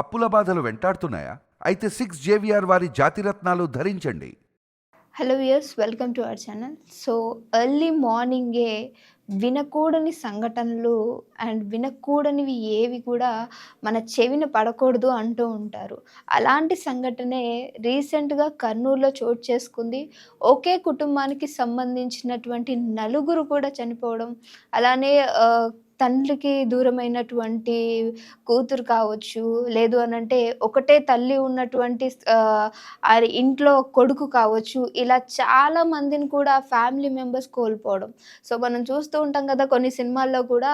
అప్పుల బాధలు వెంటాడుతున్నాయా? అయితే సిక్స్ జేవిఆర్ వారి జాతిరత్నాలు ధరించండి. Hello viewers welcome to our channel so early మార్నింగే వినకూడని సంఘటనలు అండ్ వినకూడనివి ఏవి కూడా మన చెవిన పడకూడదు అంటూ ఉంటారు. అలాంటి సంఘటనే రీసెంట్గా కర్నూలులో చోటు చేసుకుంది. ఒకే కుటుంబానికి సంబంధించినటువంటి నలుగురు కూడా చనిపోవడం అలానే తండ్రికి దూరమైనటువంటి కూతురు కావచ్చు లేదు అని అంటే ఒకటే తల్లి ఉన్నటువంటి ఇంట్లో కొడుకు కావచ్చు ఇలా చాలా మందిని కూడా ఫ్యామిలీ మెంబర్స్ కోల్పోవడం. సో మనం చూస్తూ ఉంటాం కదా కొన్ని సినిమాల్లో కూడా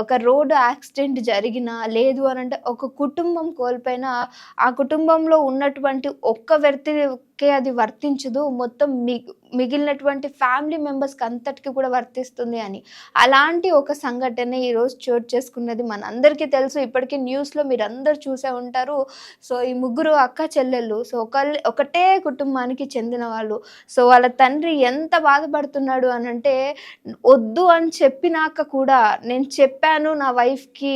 ఒక రోడ్డు యాక్సిడెంట్ జరిగినా లేదు అని అంటే ఒక కుటుంబం కోల్పోయినా ఆ కుటుంబంలో ఉన్నటువంటి ఒక్క వ్యక్తి వ్యక్తికే అది వర్తించదు. మొత్తం మిగ్ మిగిలినటువంటి ఫ్యామిలీ మెంబర్స్కి అంతటికి కూడా వర్తిస్తుంది అని. అలాంటి ఒక సంఘటన ఈరోజు చోటు చేసుకున్నది మనందరికీ తెలుసు. ఇప్పటికీ న్యూస్లో మీరు అందరు చూసే ఉంటారు. సో ఈ ముగ్గురు అక్క చెల్లెళ్ళు సో ఒక ఒకటే కుటుంబానికి చెందిన వాళ్ళు. సో వాళ్ళ తండ్రి ఎంత బాధపడుతున్నాడు అని అంటే వద్దు అని చెప్పినాక కూడా నేను చెప్పాను నా వైఫ్కి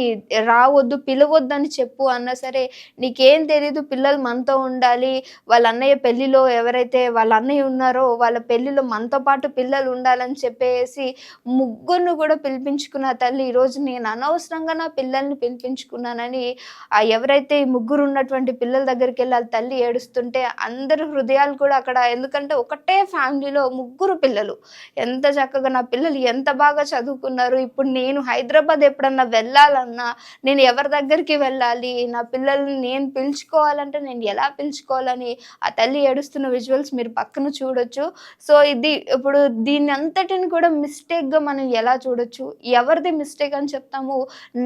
రావద్దు పిలవద్దు అని చెప్పు అన్నా సరే నీకేం తెలీదు పిల్లలు మనతో ఉండాలి వాళ్ళ అన్నయ్య పెళ్ళిలో ఎవరైతే వాళ్ళ అన్నయ్య ఉన్నారో వాళ్ళ పెళ్ళిలో మనతో పాటు పిల్లలు ఉండాలని చెప్పేసి ముగ్గురిని కూడా పిలిపించుకున్న తల్లి ఈరోజు నేను అనవసరంగా నా పిల్లల్ని పిలిపించుకున్నానని ఆ ఎవరైతే ఈ ముగ్గురు ఉన్నటువంటి పిల్లల దగ్గరికి వెళ్ళి తల్లి ఏడుస్తుంటే అందరి హృదయాలు కూడా అక్కడ ఎందుకంటే ఒకటే ఫ్యామిలీలో ముగ్గురు పిల్లలు. ఎంత చక్కగా నా పిల్లలు ఎంత బాగా చదువుకున్నారు. ఇప్పుడు నేను హైదరాబాద్ ఎప్పుడన్నా వెళ్ళాలన్నా నేను ఎవరి దగ్గరికి వెళ్ళాలి? నా పిల్లల్ని నేను పిలుచుకోవాలంటే నేను ఎలా పిలుచుకోవాలని ఆ తల్లి ఏడు ఏడుస్తున్న విజువల్స్ మీరు పక్కన చూడొచ్చు. సో ఇది ఇప్పుడు దీని అంతటిని కూడా మిస్టేక్గా మనం ఎలా చూడొచ్చు? ఎవరిది మిస్టేక్ అని చెప్తాము?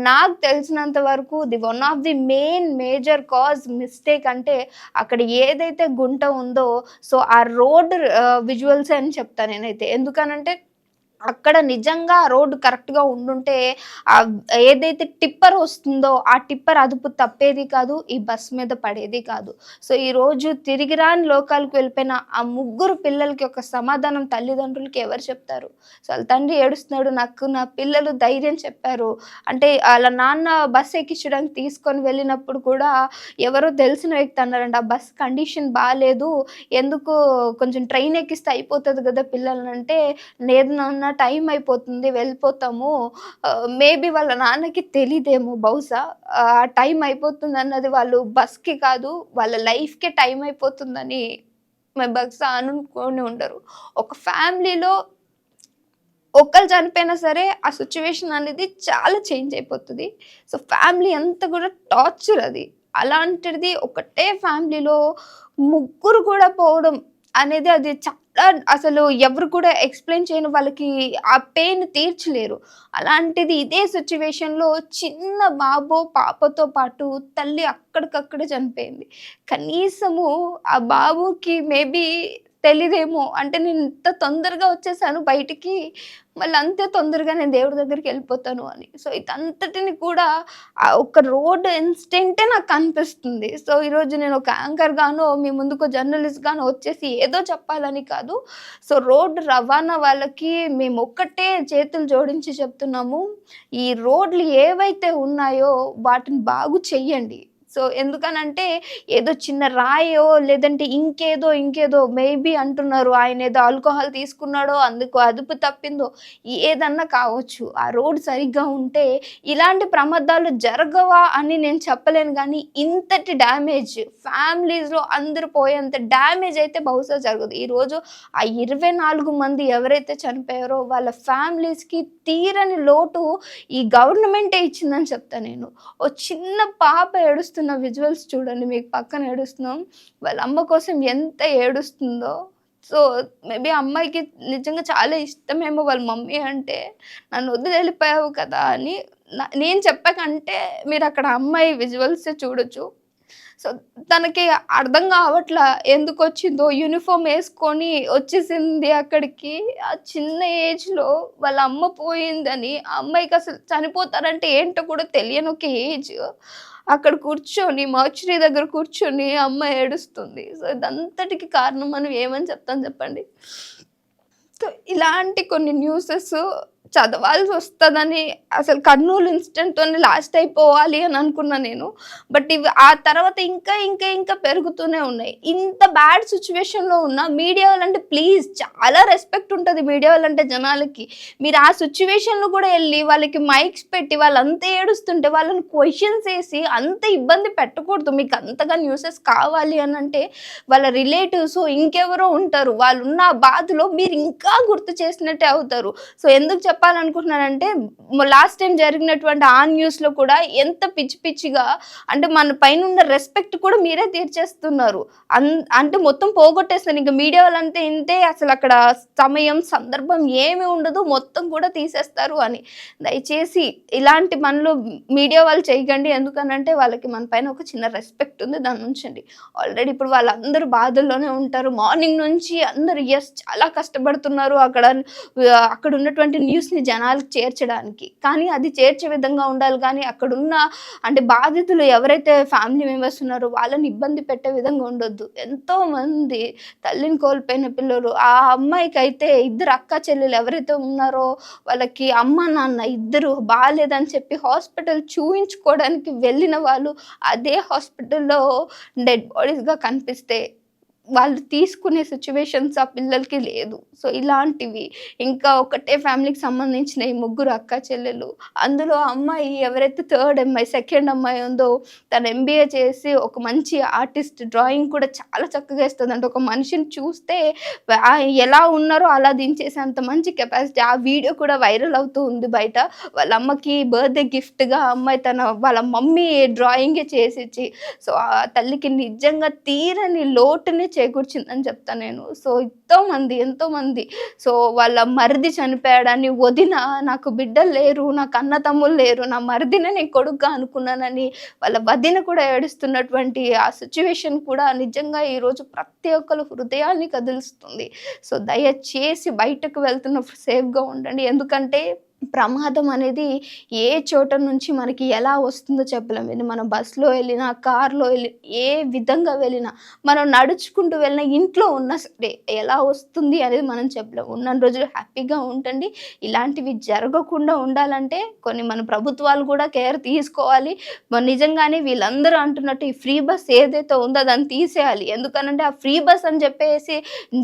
నాకు తెలిసినంత వరకు the one of the main major cause mistake అంటే అక్కడ ఏదైతే గుంట ఉందో సో ఆ రోడ్ విజువల్స్ అని చెప్తాను నేనైతే. ఎందుకనంటే అక్కడ నిజంగా రోడ్డు కరెక్ట్గా ఉండుంటే ఏదైతే టిప్పర్ వస్తుందో ఆ టిప్పర్ అదుపు తప్పేది కాదు ఈ బస్ మీద పడేది కాదు. సో ఈరోజు తిరిగి రాని లోకాలకు వెళ్ళిపోయిన ఆ ముగ్గురు పిల్లలకి ఒక సమాధానం తల్లిదండ్రులకి ఎవరు చెప్తారు? సో వాళ్ళ తండ్రి ఏడుస్తున్నాడు నాకు నా పిల్లలు ధైర్యం చెప్పారు. అంటే వాళ్ళ నాన్న బస్ ఎక్కించడానికి తీసుకొని వెళ్ళినప్పుడు కూడా ఎవరో తెలిసిన వ్యక్తి అన్నారండి ఆ బస్ కండిషన్ బాగాలేదు ఎందుకు కొంచెం ట్రైన్ ఎక్కిస్తే అయిపోతుంది కదా పిల్లలని అంటే లేదు నాన్న టైం అయిపోతుంది వెళ్ళిపోతాము. మేబీ వాళ్ళ నాన్నకి తెలియదేమో బహుశా. ఆ టైం అయిపోతుంది అన్నది వాళ్ళు బస్కి కాదు వాళ్ళ లైఫ్కే టైం అయిపోతుందని బహుశా అనుకొని ఉండరు. ఒక ఫ్యామిలీలో ఒక్కరు చనిపోయినా సరే ఆ సిచ్యువేషన్ అనేది చాలా చేంజ్ అయిపోతుంది. సో ఫ్యామిలీ అంతా కూడా టార్చర్ అది. అలాంటిది ఒకటే ఫ్యామిలీలో ముగ్గురు కూడా పోవడం అనేది అది చాలా అసలు ఎవరు కూడా ఎక్స్ప్లెయిన్ చేయని వాళ్ళకి ఆ పెయిన్ తీర్చలేరు. అలాంటిది ఇదే సిచ్యువేషన్లో చిన్న బాబో పాపతో పాటు తల్లి అక్కడికక్కడే చనిపోయింది. కనీసము ఆ బాబుకి మేబీ తెలీదేమో. అంటే నేను ఇంత తొందరగా వచ్చేసాను బయటికి. మళ్ళీ అంతే తొందరగా నేను దేవుడి దగ్గరికి వెళ్ళిపోతాను అని. సో ఇదంతటిని కూడా ఒక రోడ్ ఇన్స్టెంటే నాకు కనిపిస్తుంది సో ఈరోజు నేను ఒక యాంకర్ గాను మీ ముందుకు జర్నలిస్ట్ గాను వచ్చేసి ఏదో చెప్పాలని కాదు. సో రోడ్ రవాణా వాళ్ళకి మేము ఒక్కటే చేతులు జోడించి చెప్తున్నాము. ఈ రోడ్లు ఏవైతే ఉన్నాయో వాటిని బాగు చెయ్యండి. సో ఎందుకనంటే ఏదో చిన్న రాయో లేదంటే ఇంకేదో ఇంకేదో మేబీ అంటున్నారు. ఆయన ఏదో ఆల్కహాల్ తీసుకున్నాడో అందుకు అదుపు తప్పిందో ఏదన్నా కావచ్చు. ఆ రోడ్ సరిగ్గా ఉంటే ఇలాంటి ప్రమాదాలు జరగవా అని నేను చెప్పలేను కానీ ఇంతటి డ్యామేజ్ ఫ్యామిలీస్లో అందరూ పోయేంత డ్యామేజ్ అయితే బహుశా జరగదు. ఈరోజు ఆ ఇరవై నాలుగు మంది ఎవరైతే చనిపోయారో వాళ్ళ ఫ్యామిలీస్కి తీరని లోటు ఈ గవర్నమెంటే ఇచ్చిందని చెప్తా నేను. ఓ చిన్న పాప ఏడుస్తున్న విజువల్స్ చూడండి మీకు పక్కన ఏడుస్తున్నాం. వాళ్ళ అమ్మ కోసం ఎంత ఏడుస్తుందో. సో మేబీ అమ్మాయికి నిజంగా చాలా ఇష్టమేమో వాళ్ళ మమ్మీ అంటే నన్ను వదిలి వెళ్ళిపోయావు కదా అని నా- నేను చెప్పకంటే మీరు అక్కడ అమ్మాయి విజువల్స్ చూడొచ్చు. సో తనకి అర్థం కావట్లా ఎందుకు వచ్చిందో. యూనిఫామ్ వేసుకొని వచ్చేసింది అక్కడికి. ఆ చిన్న ఏజ్లో వాళ్ళ అమ్మ పోయిందని ఆ అమ్మాయికి అసలు చనిపోతారంటే ఏంటో కూడా తెలియని ఒక ఏజ్. అక్కడ కూర్చొని మార్చురీ దగ్గర కూర్చొని అమ్మ ఏడుస్తుంది. సో ఇదంతటికి కారణం మనం ఏమని చెప్తాం చెప్పండి? సో ఇలాంటి కొన్ని న్యూసెస్ చదవాల్సి వస్తుందని అసలు కర్నూలు ఇన్సిడెంట్తోనే లాస్ట్ అయిపోవాలి అని అనుకున్నా నేను. బట్ ఇవి ఆ తర్వాత ఇంకా ఇంకా ఇంకా పెరుగుతూనే ఉన్నాయి. ఇంత బ్యాడ్ సిచ్యువేషన్లో ఉన్న మీడియా వాళ్ళంటే ప్లీజ్ చాలా రెస్పెక్ట్ ఉంటుంది మీడియా వాళ్ళంటే జనాలకి. మీరు ఆ సిచ్యువేషన్లో కూడా వెళ్ళి వాళ్ళకి మైక్స్ పెట్టి వాళ్ళంతా ఏడుస్తుంటే వాళ్ళని క్వశ్చన్స్ వేసి అంత ఇబ్బంది పెట్టకూడదు. మీకు అంతగా న్యూసెస్ కావాలి అని అంటే వాళ్ళ రిలేటివ్స్ ఇంకెవరో ఉంటారు. వాళ్ళు ఉన్న బాధలో మీరు ఇంకా గుర్తు చేసినట్టే అవుతారు. సో ఎందుకు చెప్పాలనుకుంటున్నానంటే లాస్ట్ టైం జరిగినటువంటి ఆ న్యూస్లో కూడా ఎంత పిచ్చి పిచ్చిగా అంటే మన పైన ఉన్న రెస్పెక్ట్ కూడా మీరే తీర్చేస్తున్నారు. అంటే మొత్తం పోగొట్టేస్తున్నారు. ఇంకా మీడియా వాళ్ళంతా ఇంతే అసలు అక్కడ సమయం సందర్భం ఏమి ఉండదు మొత్తం కూడా తీసేస్తారు అని. దయచేసి ఇలాంటి పనులు మీడియా వాళ్ళు చేయకండి. ఎందుకనంటే వాళ్ళకి మన పైన ఒక చిన్న రెస్పెక్ట్ ఉంది దాని ఉంచండి ఆల్రెడీ ఇప్పుడు వాళ్ళందరూ బాధల్లోనే ఉంటారు. మార్నింగ్ నుంచి అందరూ ఎస్ చాలా కష్టపడుతున్నారు అక్కడ అక్కడ ఉన్నటువంటి న్యూస్ న్యూస్ని జనాలకు చేర్చడానికి. కానీ అది చేర్చే విధంగా ఉండాలి. కానీ అక్కడున్న అంటే బాధితులు ఎవరైతే ఫ్యామిలీ మెంబర్స్ ఉన్నారో వాళ్ళని ఇబ్బంది పెట్టే విధంగా ఉండొద్దు. ఎంతో మంది తల్లిని కోల్పోయిన పిల్లలు ఆ అమ్మాయికి అయితే ఇద్దరు అక్క చెల్లెలు ఎవరైతే ఉన్నారో వాళ్ళకి అమ్మ నాన్న ఇద్దరు బాగాలేదని చెప్పి హాస్పిటల్ చూయించుకోవడానికి వెళ్ళిన వాళ్ళు అదే హాస్పిటల్లో డెడ్ బాడీస్గా కనిపిస్తే వాళ్ళు తీసుకునే సిచ్యువేషన్స్ ఆ పిల్లలకి లేదు. సో ఇలాంటివి. ఇంకా ఒకటే ఫ్యామిలీకి సంబంధించిన ఈ ముగ్గురు అక్క చెల్లెలు. అందులో అమ్మాయి ఎవరైతే థర్డ్ అమ్మాయి సెకండ్ అమ్మాయి ఉందో తను ఎంబీఏ చేసి ఒక మంచి ఆర్టిస్ట్ డ్రాయింగ్ కూడా చాలా చక్కగా ఇస్తుంది అంటే ఒక మనిషిని చూస్తే ఎలా ఉన్నారో అలా దించేసే అంత మంచి కెపాసిటీ ఆ వీడియో కూడా వైరల్ అవుతూ ఉంది బయట. వాళ్ళ అమ్మకి బర్త్డే గిఫ్ట్గా అమ్మాయి తన వాళ్ళ మమ్మీ డ్రాయింగే చేసిచ్చి. సో ఆ తల్లికి నిజంగా తీరని లోటుని చేకూర్చిందని చెప్తాను నేను. సో ఎంతో మంది ఎంతో మంది సో వాళ్ళ మరిది చనిపోయాడని వదిన నాకు బిడ్డలు లేరు నాకు అన్న తమ్ముళ్ళు లేరు నా మరిదినే నేను కొడుకుగా అనుకున్నానని వాళ్ళ వదిన కూడా ఏడుస్తున్నటువంటి ఆ సిచ్యువేషన్ కూడా నిజంగా ఈరోజు ప్రతి ఒక్కరు హృదయాన్ని కదిలిస్తుంది. సో దయచేసి బయటకు వెళ్తున్న సేఫ్గా ఉండండి. ఎందుకంటే ప్రమాదం అనేది ఏ చోట నుంచి మనకి ఎలా వస్తుందో చెప్పలేము ఇది మనం బస్సులో వెళ్ళినా కార్లో వెళ్ళి ఏ విధంగా వెళ్ళినా మనం నడుచుకుంటూ వెళ్ళినా ఇంట్లో ఉన్నా సరే ఎలా వస్తుంది అనేది మనం చెప్పలేము ఉన్న రోజులు హ్యాపీగా ఉండండి ఇలాంటివి జరగకుండా ఉండాలంటే కొన్ని మన ప్రభుత్వాలు కూడా కేర్ తీసుకోవాలి. నిజంగానే వీళ్ళందరూ అంటున్నట్టు ఈ ఫ్రీ బస్ ఏదైతే ఉందో దాన్ని తీసేయాలి. ఎందుకనంటే ఆ ఫ్రీ బస్ అని చెప్పేసి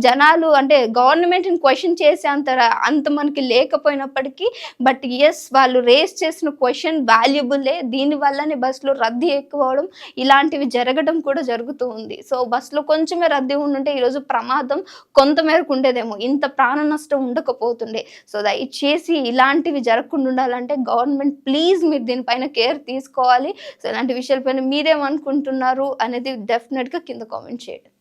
జనాలు అంటే గవర్నమెంట్ని క్వశ్చన్ చేసే అంత అంత మనకి లేకపోయినప్పటికీ బట్ ఎస్ వాళ్ళు రేస్ చేసిన క్వశ్చన్ వాల్యుబులే దీనివల్లనే బస్సులో రద్దీ ఎక్కువ అవడం ఇలాంటివి జరగడం కూడా జరుగుతూ ఉంది. సో బస్సులో కొంచెమే రద్దీ ఉండుంటే ఈరోజు ప్రమాదం కొంతమేరకు ఉండేదేమో. ఇంత ప్రాణ నష్టం ఉండకపోతుండే. సో దయచేసి ఇలాంటివి జరగకుండా ఉండాలంటే గవర్నమెంట్ ప్లీజ్ మీరు దీనిపైన కేర్ తీసుకోవాలి. సో ఇలాంటి విషయాలపైన మీరేమనుకుంటున్నారు అనేది డెఫినెట్గా కింద కామెంట్ చేయండి.